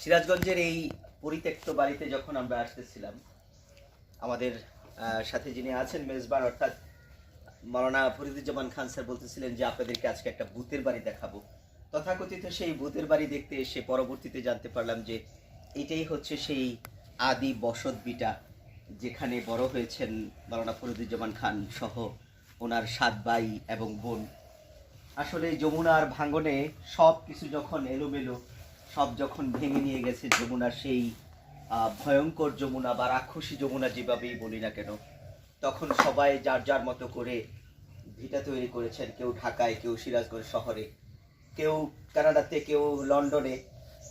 সিরাজগঞ্জের এই পরিত্যক্ত বাড়িতে যখন আমরা আসতেছিলাম, আমাদের সাথে যিনি আছেন মেজবান, অর্থাৎ মাওলানা ফরিদুজ্জামান খান স্যার বলতেছিলেন যে আপনাদেরকে আজকে একটা ভূতের বাড়ি দেখাবো। তথাকথিত সেই ভূতের বাড়ি দেখতে এসে পরবর্তীতে জানতে পারলাম যে এটাই হচ্ছে সেই আদি বসত বিটা, যেখানে বড় হয়েছেন মাওলানা ফরিদুজ্জামান খান সহ ওনার সাত ভাই এবং বোন। আসলে যমুনার ভাঙনে সব কিছু যখন এলোমেলো সব যখন ভেঙে নিয়ে গেছে যমুনা, সেই ভয়ঙ্কর যমুনা বা রাক্ষসী যমুনা যেভাবেই বলি না কেন, তখন সবাই যার যার মতো করে ভিটা তৈরি করেছেন। কেউ ঢাকায়, কেউ সিরাজগঞ্জ শহরে, কেউ কানাডাতে, কেউ লন্ডনে।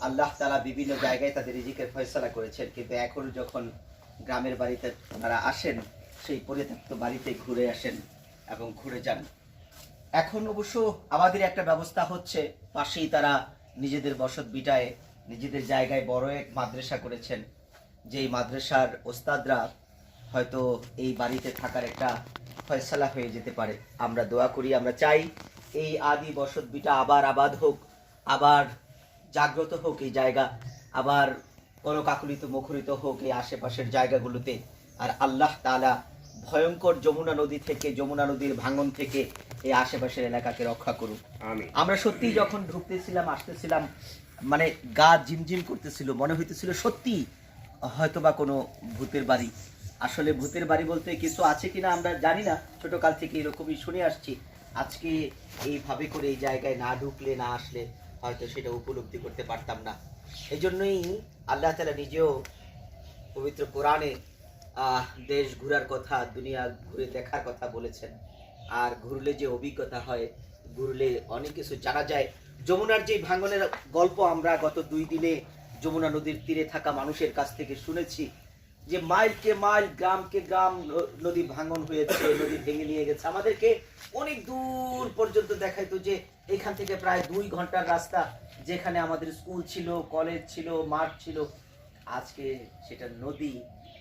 আল্লাহ তালা বিভিন্ন জায়গায় তাদের রিজিকের ফয়সলা করেছেন। কিন্তু এখন যখন গ্রামের বাড়িতে তারা আসেন, সেই পরিত্যক্ত বাড়িতে ঘুরে আসেন এবং ঘুরে যান। এখন অবশ্য আমাদের একটা ব্যবস্থা হচ্ছে, পাশেই তারা নিজেদের বসত বিটায়, নিজেদের জায়গায় বড় এক মাদ্রাসা করেছেন, যেই মাদ্রাসার ওস্তাদরা হয়তো এই বাড়িতে থাকার একটা ফয়সালা হয়ে যেতে পারে। আমরা দোয়া করি, আমরা চাই এই আদি বসত বিটা আবার আবাদ হোক, আবার জাগ্রত হোক এই জায়গা, আবার কোনো কাকুলিত মুখরিত হোক এই আশেপাশের জায়গাগুলোতে। আর আল্লাহ তাআলা ভয়ঙ্কর যমুনা নদী থেকে যমুনা নদীর ভাঙন থেকে এই আশেপাশের এলাকাকে রক্ষা করুন আমি আমরা সত্যি যখন ঢুকতেছিলাম আসতেছিলাম মানে গা ঝিমঝিম করতেছিল মনে হইতেছিল সত্যি হয়তোবা কোনো ভূতের বাড়ি। আসলে ভূতের বাড়ি বলতে কিছু আছে কিনা আমরা জানি না ছোট কাল থেকে এরকমই শুনে আসছি। আজকে এইভাবে করে এই জায়গায় না ঢুকলে না আসলে হয়তো সেটা উপলব্ধি করতে পারতাম না। এই জন্যই আল্লাহ তালা নিজেও পবিত্র কোরআনে দেশ ঘোরার কথা, দুনিয়া ঘুরে দেখার কথা বলেছেন। আর ঘুরলে যে অভিজ্ঞতা হয়, ঘুরলে অনেক কিছু জানা যায়। যমুনার যে ভাঙনের গল্প আমরা গত দুই দিনে যমুনা নদীর তীরে থাকা মানুষের কাছ থেকে শুনেছি, যে মাইলকে মাইল গ্রামকে গ্রাম নদী ভাঙন হয়েছে, নদী ভেঙে নিয়ে গেছে। আমাদেরকে অনেক দূর পর্যন্ত দেখাইতো যে এখান থেকে প্রায় দুই ঘণ্টার রাস্তা যেখানে আমাদের স্কুল ছিল, কলেজ ছিল, মাঠ ছিল। আজকে সেটা নদী।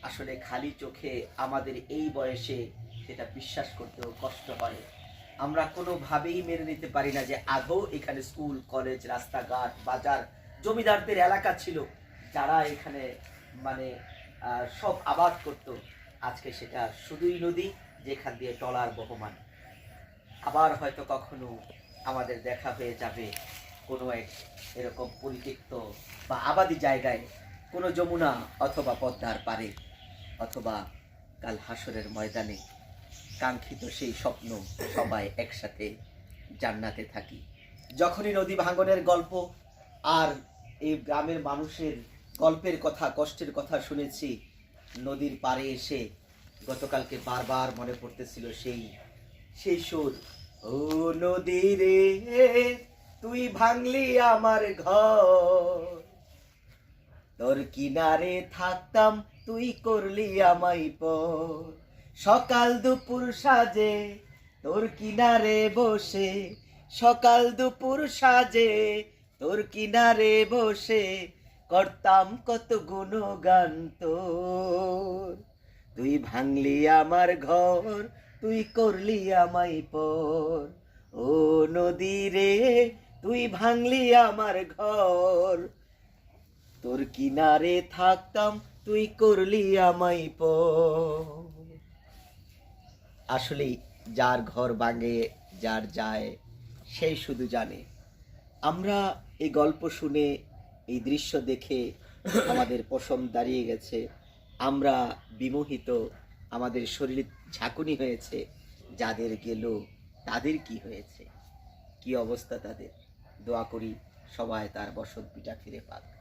আসলে খালি চোখে আমাদের এই বয়সে সেটা বিশ্বাস করতেও কষ্ট হয়। আমরা কোনোভাবেই মেনে নিতে পারি না যে আগেও এখানে স্কুল, কলেজ, রাস্তাঘাট, বাজার, জমিদারদের এলাকা ছিল, যারা এখানে মানে সব আবাদ করত। আজকে সেটা শুধুই নদী যেখান দিয়ে টলার বহমান। আবার হয়তো কখনো আমাদের দেখা হয়ে যাবে কোনো এক এরকম পরিত্যক্ত বা আবাদি জায়গায় কোনো যমুনা অথবা পদ্মার পারে অথবা কাল হাসরের ময়দানে কাঙ্ক্ষিত সেই স্বপ্ন সবাই একসাথে জান্নাতে থাকি। যখনই নদী ভাঙনের গল্প আর এই গ্রামের মানুষের গল্পের কথা, কষ্টের কথা শুনেছি, নদীর পাড়ে এসে গতকালকে বারবার মনে পড়তেছিল সেই সেই সুর, ও নদী রে, তুই ভাঙলি আমার ঘর। তোর কিনারে থাকতাম তুই করলি আমায় পর। সকাল দুপুর সাজে তোর কিনারে বসে। সকাল দুপুর সাজে তোর কিনারে বসে। করতাম কত গুণগান তোর। তুই ভাঙলি আমার ঘর, তুই করলি আমায় পর। ও নদী রে, তুই ভাঙলি আমার ঘর। তোর কিনারে থাকতাম তুই করলি আমায় প। আসলে যার ঘর ভাঙে, যার যায়, সেই শুধু জানে। আমরা এই গল্প শুনে, এই দৃশ্য দেখে আমাদের পশম দাঁড়িয়ে গেছে। আমরা বিমোহিত, আমাদের শরীর ঝাঁকুনি হয়েছে। যাদের গেল, তাদের কি হয়েছে? কি অবস্থা তাদের? দোয়া করি সবাই তার বসত ফিরে পাক।